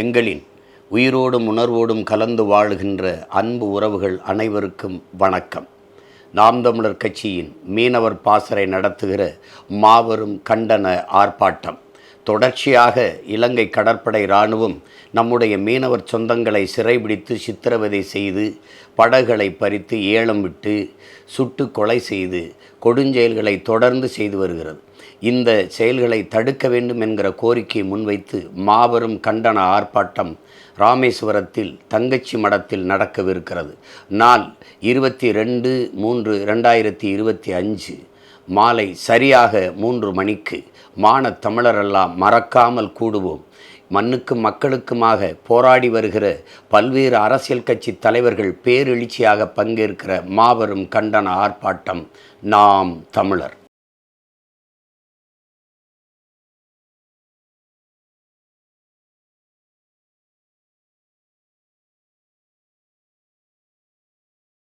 எங்களின் உயிரோடும் உணர்வோடும் கலந்து வாழுகின்ற அன்பு உறவுகள் அனைவருக்கும் வணக்கம். நாம் தமிழர் கட்சியின் மீனவர் பாசறை நடத்துகிற மாபெரும் கண்டன ஆர்ப்பாட்டம். தொடர்ச்சியாக இலங்கை கடற்படை இராணுவம் நம்முடைய மீனவர் சொந்தங்களை சிறைபிடித்து சித்திரவதை செய்து படகுகளை பறித்து ஏலம் விட்டு சுட்டு கொலை செய்து கொடுஞ்செயல்களை தொடர்ந்து செய்து வருகிறது. இந்த செயல்களை தடுக்க வேண்டும் என்கிற கோரிக்கையை முன்வைத்து மாபெரும் கண்டன ஆர்ப்பாட்டம் ராமேஸ்வரத்தில் தங்கச்சி மடத்தில் நடக்கவிருக்கிறது. நாள் இருபத்தி ரெண்டு மூன்று ரெண்டாயிரத்தி இருபத்தி அஞ்சு. மாலை சரியாக மூன்று மணிக்கு. மானத் தமிழரெல்லாம் மறக்காமல் கூடுவோம். மண்ணுக்கும் மக்களுக்குமாக போராடி வருகிற பல்வேறு அரசியல் கட்சி தலைவர்கள் பேரெழுச்சியாக பங்கேற்கிற மாபெரும் கண்டன ஆர்ப்பாட்டம் நாம் தமிழர்.